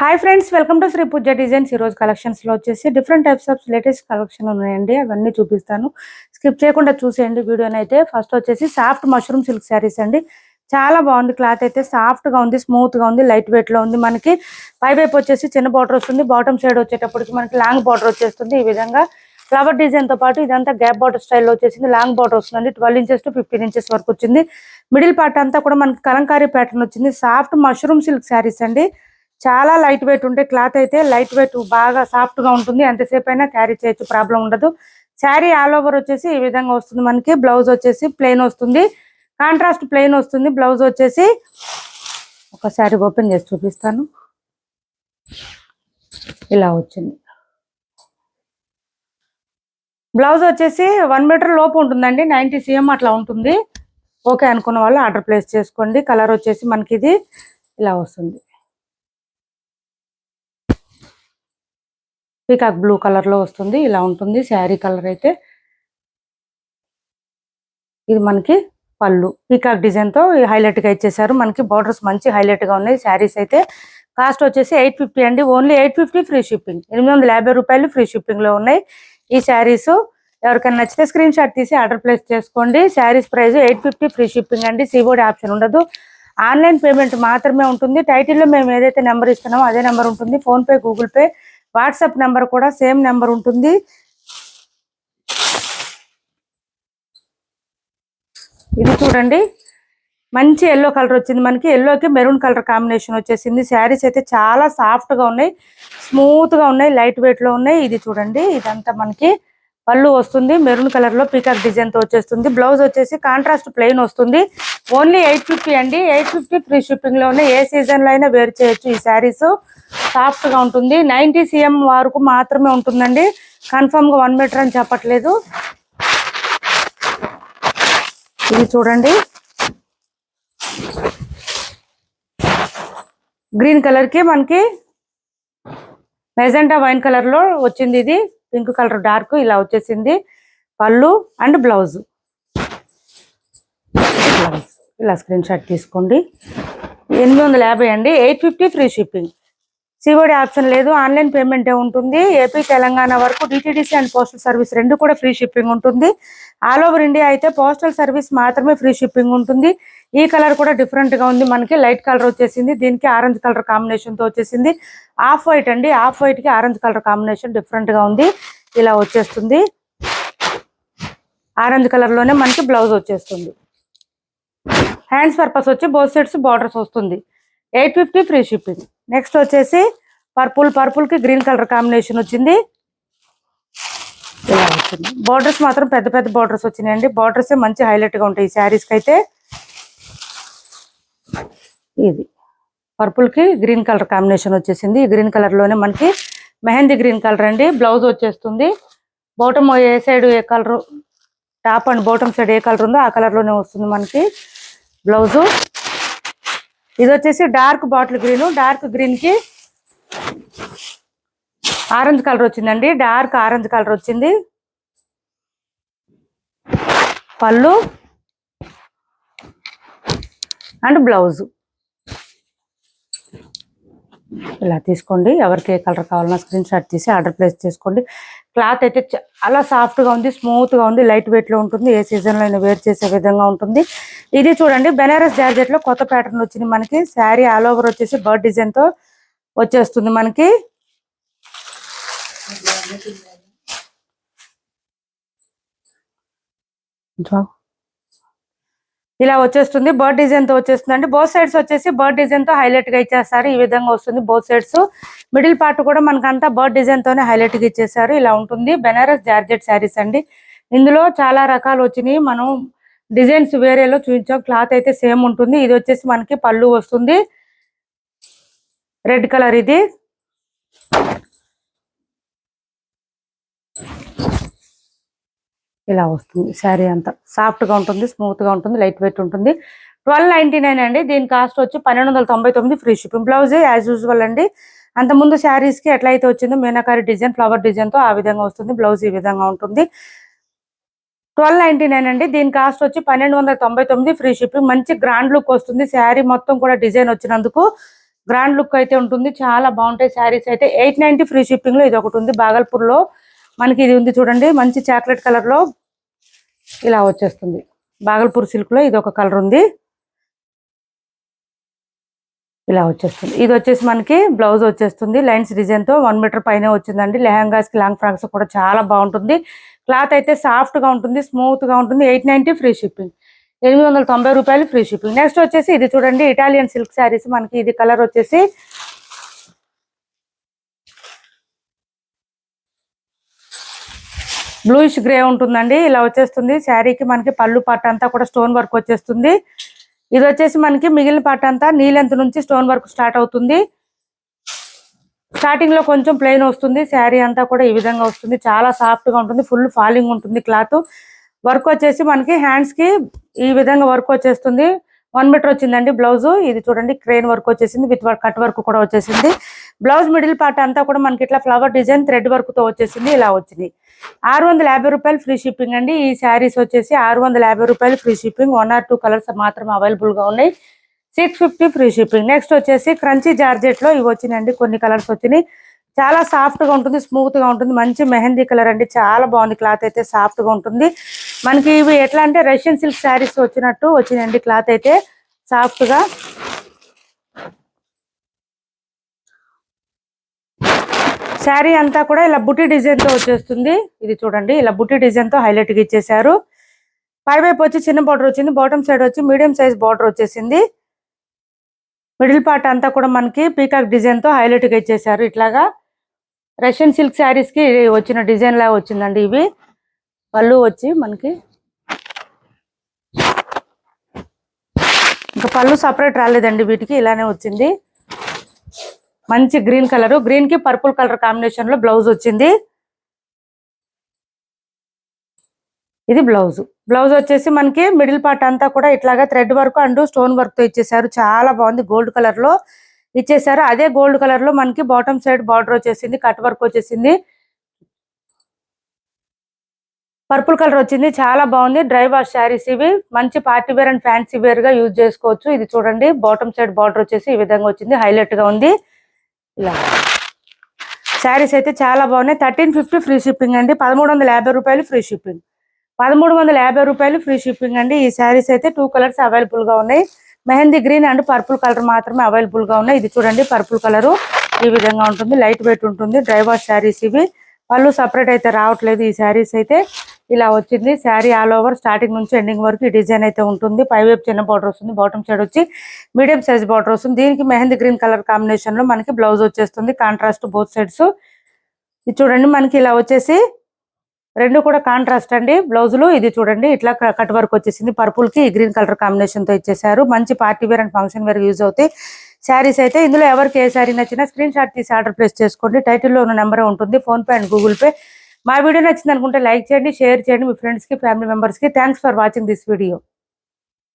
Hi friends welcome to Sri Pooja designs ఈ రోజు కలెక్షన్స్లో వచ్చేసి different types of latest collection ఉన్నాయండి. అవన్నీ చూపిస్తాను. స్కిప్ చేయకుండా చూసేయండి. వీడియోని అయితే ఫస్ట్ వచ్చేసి సాఫ్ట్ మష్రూమ్ సిల్క్ శారీస్ అండి. చాలా బాగుంది. క్లాత్ అయితే సాఫ్ట్గా ఉంది స్మూత్గా ఉంది లైట్ వెయిట్లో ఉంది. మనకి పై వైపు వచ్చేసి చిన్న బార్డర్ వస్తుంది. బాటమ్ సైడ్ వచ్చేటప్పటికి మనకి లాంగ్ బార్డర్ వచ్చేస్తుంది. ఈ విధంగా ఫ్లవర్ డిజైన్తో పాటు ఇదంతా గ్యాప్ బార్డర్ స్టైల్లో వచ్చేసింది. లాంగ్ బార్డర్ వస్తుంది twelve inches to fifteen inches వరకు వచ్చింది. మిడిల్ పార్ట్ అంతా కూడా మనకి కలంకారీ ప్యాటర్న్ వచ్చింది. సాఫ్ట్ మష్రూమ్ సిల్క్ శారీస్ అండి. చాలా లైట్ వెయిట్ ఉంటే క్లాత్ అయితే లైట్ వెయిట్ బాగా సాఫ్ట్గా ఉంటుంది. ఎంతసేపు అయినా క్యారీ చేయొచ్చు ప్రాబ్లం ఉండదు. శారీ ఆల్ ఓవర్ వచ్చేసి ఈ విధంగా వస్తుంది మనకి. బ్లౌజ్ వచ్చేసి ప్లెయిన్ వస్తుంది. కాంట్రాస్ట్ ప్లెయిన్ వస్తుంది. బ్లౌజ్ వచ్చేసి ఒక శారీ ఓపెన్ చేసి చూపిస్తాను. ఇలా వచ్చింది. బ్లౌజ్ వచ్చేసి వన్ మీటర్ లోపు ఉంటుందండి. నైన్టీ సిఎం అట్లా ఉంటుంది. ఓకే అనుకున్న వాళ్ళు ఆర్డర్ ప్లేస్ చేసుకోండి. కలర్ వచ్చేసి మనకి ఇది ఇలా వస్తుంది. పీకాక్ బ్లూ కలర్లో వస్తుంది ఇలా ఉంటుంది. శారీ కలర్ అయితే ఇది మనకి పళ్ళు. పీకాక్ డిజైన్తో హైలైట్ ఇచ్చేసారు. మనకి బార్డర్స్ మంచి హైలైట్గా ఉన్నాయి. శారీస్ అయితే కాస్ట్ వచ్చేసి ఎయిట్ ఫిఫ్టీ అండి. Only eight fifty free shipping. ఎనిమిది వందల యాభై రూపాయలు ఫ్రీ షిప్పింగ్లో ఉన్నాయి. ఈ శారీస్ ఎవరికైనా నచ్చితే స్క్రీన్ షాట్ తీసి ఆర్డర్ ప్లేస్ చేసుకోండి. Saris price eight fifty free shipping అండి. సీబోర్డ్ ఆప్షన్ ఉండదు. ఆన్లైన్ పేమెంట్ మాత్రమే ఉంటుంది. టైటిల్లో మేము ఏదైతే నెంబర్ ఇస్తున్నామో అదే నెంబర్ ఉంటుంది. PhonePe Google Pay WhatsApp number కూడా సేమ్ నెంబర్ ఉంటుంది. ఇది చూడండి. మంచి ఎల్లో కలర్ వచ్చింది మనకి. ఎల్లోకి మెరూన్ కలర్ కాంబినేషన్ వచ్చేసింది. శారీస్ అయితే చాలా సాఫ్ట్గా ఉన్నాయి. స్మూత్గా ఉన్నాయి. లైట్ వెయిట్లో ఉన్నాయి. ఇది చూడండి. ఇదంతా మనకి పళ్ళు వస్తుంది. మెరూన్ కలర్లో పీకాక్ డిజైన్తో వచ్చేస్తుంది. బ్లౌజ్ వచ్చేసి కాంట్రాస్ట్ ప్లెయిన్ వస్తుంది. ఓన్లీ ఎయిట్ ఫిఫ్టీ అండి. ఎయిట్ ఫిఫ్టీ ఫ్రీ షిప్పింగ్లో ఉన్నాయి ఏ సీజన్లో అయినా వేర్ చేయొచ్చు ఈ శారీస్ సాఫ్ట్గా ఉంటుంది. నైన్టీ సిఎం వరకు మాత్రమే ఉంటుందండి. కన్ఫామ్గా వన్ మీటర్ అని చెప్పట్లేదు. ఇది చూడండి. గ్రీన్ కలర్కి మనకి మెజెంటా వైన్ కలర్లో వచ్చింది ఇది. పింక్ కలర్ డార్క్ ఇలా వచ్చేసింది. పళ్ళు అండ్ బ్లౌజ్. ఇలా స్క్రీన్ షాట్ తీసుకోండి. ఎనిమిది వందల యాభై అండి. Eight fifty free shipping. COD option లేదు ఆన్లైన్ పేమెంటే ఉంటుంది. ఏపీ తెలంగాణ వరకు డిటిడిసి అండ్ పోస్టల్ సర్వీస్ రెండు కూడా ఫ్రీ షిప్పింగ్ ఉంటుంది. ఆల్ ఓవర్ ఇండియా అయితే పోస్టల్ సర్వీస్ మాత్రమే ఫ్రీ షిప్పింగ్ ఉంటుంది. ఈ కలర్ కూడా డిఫరెంట్గా ఉంది. మనకి లైట్ కలర్ వచ్చేసింది. దీనికి ఆరెంజ్ కలర్ కాంబినేషన్తో వచ్చేసింది. ఆఫ్ వైట్ అండి. ఆఫ్ వైట్కి ఆరెంజ్ కలర్ కాంబినేషన్ డిఫరెంట్గా ఉంది. ఇలా వచ్చేస్తుంది. ఆరెంజ్ కలర్లోనే మనకి బ్లౌజ్ వచ్చేస్తుంది. హ్యాండ్స్ పర్పస్ వచ్చి బోత్ సైడ్స్ బార్డర్స్ వస్తుంది. Eight fifty free shipping next వచ్చేసి పర్పుల్ పర్పుల్కి గ్రీన్ కలర్ కాంబినేషన్ వచ్చింది. ఇలా వచ్చింది. బార్డర్స్ మాత్రం పెద్ద పెద్ద బార్డర్స్ వచ్చినాయండి. బార్డర్స్ మంచి హైలైట్గా ఉంటాయి ఈ శారీస్కి అయితే ఇది పర్పుల్కి గ్రీన్ కలర్ కాంబినేషన్ వచ్చేసింది. ఈ గ్రీన్ కలర్లోనే మనకి మెహందీ గ్రీన్ కలర్ అండి. బ్లౌజ్ వచ్చేస్తుంది. బాటమ్ ఏ side A colour top and bottom side A colour ఉందో ఆ కలర్లోనే వస్తుంది మనకి బ్లౌజు ఇది వచ్చేసి డార్క్ బాటిల్ గ్రీన్. డార్క్ గ్రీన్కి ఆరెంజ్ కలర్ వచ్చిందండి. డార్క్ ఆరెంజ్ కలర్ వచ్చింది. పళ్ళు అండ్ బ్లౌజ్. ఇలా తీసుకోండి. ఎవరికి ఏ కలర్ కావాలన్నా స్క్రీన్ షాట్ తీసి ఆర్డర్ ప్లేస్ చేసుకోండి. క్లాత్ అయితే చాలా సాఫ్ట్గా ఉంది స్మూత్గా ఉంది లైట్ వెయిట్లో ఉంటుంది ఏ సీజన్లో అయినా వేర్ చేసే విధంగా ఉంటుంది. ఇది చూడండి బెనారస్ జార్జెట్లో కొత్త ప్యాటర్న్ వచ్చింది మనకి. శారీ ఆల్ ఓవర్ వచ్చేసి బర్డ్ డిజైన్తో వచ్చేస్తుంది మనకి. జాబ్ ఇలా వచ్చేస్తుంది. బర్డ్ డిజైన్తో వచ్చేస్తుంది అండి బోత్ సైడ్స్ వచ్చేసి బర్డ్ డిజైన్తో హైలైట్గా ఇచ్చేస్తారు. ఈ విధంగా వస్తుంది బోత్ సైడ్స్ మిడిల్ పార్ట్ కూడా మనకంతా బర్డ్ డిజైన్ తోనే హైలైట్గా ఇచ్చేసారు. ఇలా ఉంటుంది. బెనారస్ జార్జెట్ శారీస్ అండి. ఇందులో చాలా రకాలు వచ్చినాయి. మనం డిజైన్స్ వేరేలో చూపించాం. క్లాత్ అయితే సేమ్ ఉంటుంది. ఇది వచ్చేసి మనకి పళ్ళు వస్తుంది. రెడ్ కలర్ ఇది. ఇలా వస్తుంది. శారీ అంతా సాఫ్ట్గా ఉంటుంది స్మూత్గా ఉంటుంది లైట్ వెయిట్ ఉంటుంది. ట్వెల్వ్ నైన్టీ నైన్ అండి. దీని కాస్ట్ వచ్చి పన్నెండు వందల తొంభై తొమ్మిది free shipping blouse as usual అండి. అంత ముందు ఎట్లా కి వచ్చిందో మీనాకారి డిజైన్ ఫ్లవర్ డిజైన్తో ఆ విధంగా వస్తుంది. బ్లౌజ్ ఈ విధంగా ఉంటుంది. ట్వెల్వ్ నైన్టీ నైన్ అండి. దీని కాస్ట్ వచ్చి పన్నెండు వందల తొంభై తొమ్మిది ఫ్రీ షిప్పింగ్. మంచి గ్రాండ్ లుక్ వస్తుంది. శారీ మొత్తం కూడా డిజైన్ వచ్చినందుకు గ్రాండ్ లుక్ అయితే ఉంటుంది. చాలా బాగుంటాయి శారీస్ అయితే. ఎయిట్ నైన్టీ ఫ్రీ షిప్పింగ్లో ఇది ఒకటి ఉంది. బాగల్పూర్లో మనకి ఇది ఉంది చూడండి మంచి చాక్లెట్ కలర్లో ఇలా వచ్చేస్తుంది. బాగల్పూర్ సిల్క్లో ఇది ఒక కలర్ ఉంది. ఇలా వచ్చేస్తుంది. ఇది వచ్చేసి మనకి బ్లౌజ్ వచ్చేస్తుంది. లైన్స్ డిజైన్తో వన్ మీటర్ పైన వచ్చిందండి. లెహంగాస్కి లాంగ్ ఫ్రాక్స్ కూడా చాలా బాగుంటుంది. క్లాత్ అయితే సాఫ్ట్గా ఉంటుంది స్మూత్గా ఉంటుంది. Eight ninety free shipping. ఎనిమిది వందల తొంభై రూపాయలు ఫ్రీ షిప్పింగ్. నెక్స్ట్ వచ్చేసి ఇది చూడండి ఇటాలియన్ సిల్క్ శారీస్ మనకి ఇది కలర్ వచ్చేసి బ్లూయిష్ గ్రే ఉంటుందండి ఇలా వచ్చేస్తుంది. శారీకి మనకి పళ్ళు పట్ట అంతా కూడా స్టోన్ వర్క్ వచ్చేస్తుంది. ఇది వచ్చేసి మనకి మిగిలిన పట్ట అంతా నీలెంత్ నుంచి స్టోన్ వర్క్ స్టార్ట్ అవుతుంది. స్టార్టింగ్లో కొంచెం ప్లెయిన్ వస్తుంది శారీ అంతా కూడా ఈ విధంగా వస్తుంది. చాలా సాఫ్ట్గా ఉంటుంది ఫుల్ ఫాలింగ్ ఉంటుంది క్లాత్. వర్క్ వచ్చేసి మనకి హ్యాండ్స్కి ఈ విధంగా వర్క్ వచ్చేస్తుంది. వన్ మీటర్ వచ్చిందండి బ్లౌజ్. ఇది చూడండి క్రెయిన్ వర్క్ వచ్చేసింది విత్ కట్ వర్క్ కూడా వచ్చేసింది. బ్లౌజ్ మిడిల్ పార్ట్ అంతా కూడా మనకి ఇట్లా ఫ్లవర్ డిజైన్ థ్రెడ్ వర్క్తో వచ్చేసింది ఇలా వచ్చింది. ఆరు వందల యాభై రూపాయలు ఫ్రీ షిప్పింగ్ అండి. ఈ శారీస్ వచ్చేసి ఆరు వందల యాభై రూపాయలు free shipping one or two colours మాత్రం అవైలబుల్గా ఉన్నాయి. Six fifty free shipping next వచ్చేసి క్రంచీ జార్జెట్లో ఇవి వచ్చినాయండి. కొన్ని కలర్స్ వచ్చినాయి. చాలా సాఫ్ట్గా ఉంటుంది స్మూత్గా ఉంటుంది. మంచి మెహందీ కలర్ అండి. చాలా బాగుంది. క్లాత్ అయితే సాఫ్ట్గా ఉంటుంది. మనకి ఇవి ఎట్లా అంటే రష్యన్ సిల్క్ శారీస్ వచ్చినట్టు వచ్చినాయండి. క్లాత్ అయితే సాఫ్ట్ శారీ అంతా కూడా ఇలా బుట్టి డిజైన్తో వచ్చేస్తుంది. ఇది చూడండి ఇలా బుట్టి డిజైన్తో హైలైట్ ఇచ్చేసారు పైవైపు వచ్చి చిన్న బార్డర్ వచ్చింది బాటమ్ సైడ్ వచ్చి మీడియం సైజ్ బార్డర్ వచ్చేసింది. మిడిల్ పార్ట్ అంతా కూడా మనకి పీకాక్ డిజైన్తో హైలైట్ ఇచ్చేసారు ఇట్లాగా. రష్యన్ సిల్క్ శారీస్కి వచ్చిన డిజైన్ లాగా వచ్చిందండి ఇవి. పళ్ళు వచ్చి మనకి. ఇంకా పళ్ళు సపరేట్ రాలేదండి వీటికి ఇలానే వచ్చింది. మంచి గ్రీన్ కలర్ గ్రీన్కి పర్పుల్ కలర్ కాంబినేషన్లో బ్లౌజ్ వచ్చింది. ఇది బ్లౌజ్. బ్లౌజ్ వచ్చేసి మనకి మిడిల్ పార్ట్ అంతా కూడా ఇట్లాగా థ్రెడ్ వర్క్ అండ్ స్టోన్ వర్క్తో ఇచ్చేసారు. చాలా బాగుంది గోల్డ్ కలర్లో ఇచ్చేసారు. అదే గోల్డ్ కలర్లో మనకి బాటమ్ సైడ్ బార్డర్ వచ్చేసింది కట్ వర్క్ వచ్చేసింది. పర్పుల్ కలర్ వచ్చింది. చాలా బాగుంది. డ్రై వాష్ శారీస్ ఇవి. మంచి పార్టీ వేర్ అండ్ ఫ్యాన్సీ వేర్గా యూజ్ చేసుకోవచ్చు. ఇది చూడండి. బాటమ్ సైడ్ బార్డర్ వచ్చేసి ఈ విధంగా వచ్చింది. హైలైట్గా ఉంది. ఇలా శారీస్ అయితే చాలా బాగున్నాయి. థర్టీన్ ఫిఫ్టీ ఫ్రీ షిప్పింగ్ అండి. పదమూడు వందల యాభై రూపాయలు ఫ్రీ షిప్పింగ్ పదమూడు వందల యాభై రూపాయలు ఫ్రీ షిప్పింగ్ అండి. ఈ శారీస్ అయితే టూ కలర్స్ అవైలబుల్గా ఉన్నాయి. Mehndi green and purple colour మాత్రమే అవైలబుల్గా ఉన్నాయి. ఇది చూడండి పర్పుల్ కలర్ ఈ విధంగా ఉంటుంది. లైట్ వెయిట్ ఉంటుంది. డ్రై వాష్ శారీస్ ఇవి. పళ్ళు సపరేట్ అయితే రావట్లేదు ఈ శారీస్ అయితే. ఇలా వచ్చింది. శారీ ఆల్ ఓవర్ స్టార్టింగ్ నుంచి ఎండింగ్ వరకు ఈ డిజైన్ అయితే ఉంటుంది. పై వైపు చిన్న బార్డర్ వస్తుంది. బాటమ్ సైడ్ వచ్చి మీడియం సైజ్ బార్డర్ వస్తుంది. దీనికి మెహందీ గ్రీన్ కలర్ కాంబినేషన్లో మనకి బ్లౌజ్ వచ్చేస్తుంది. Contrast both sides. ఇది చూడండి మనకి ఇలా వచ్చేసి రెండు కూడా కాంట్రాస్ట్ అండి. బ్లౌజులు ఇది చూడండి. ఇట్లా కట్ వర్క్ వచ్చేసింది. పర్పుల్కి గ్రీన్ కలర్ కాంబినేషన్తో ఇచ్చేసారు మంచి party wear and function wear use అవుతాయి. శారీస్ అయితే ఇందులో ఎవరికి ఏ శారీ నచ్చినా స్క్రీన్ షాట్ తీసి ఆర్డర్ ప్లేస్ చేసుకోండి. టైటిల్లో ఉన్న నెంబర్ ఉంటుంది. PhonePe and Google Pay. మా వీడియో నచ్చింది అనుకుంటే లైక్ చేయండి షేర్ చేయండి. మీ ఫ్రెండ్స్కి ఫ్యామిలీ మెంబర్స్కి thanks for watching this video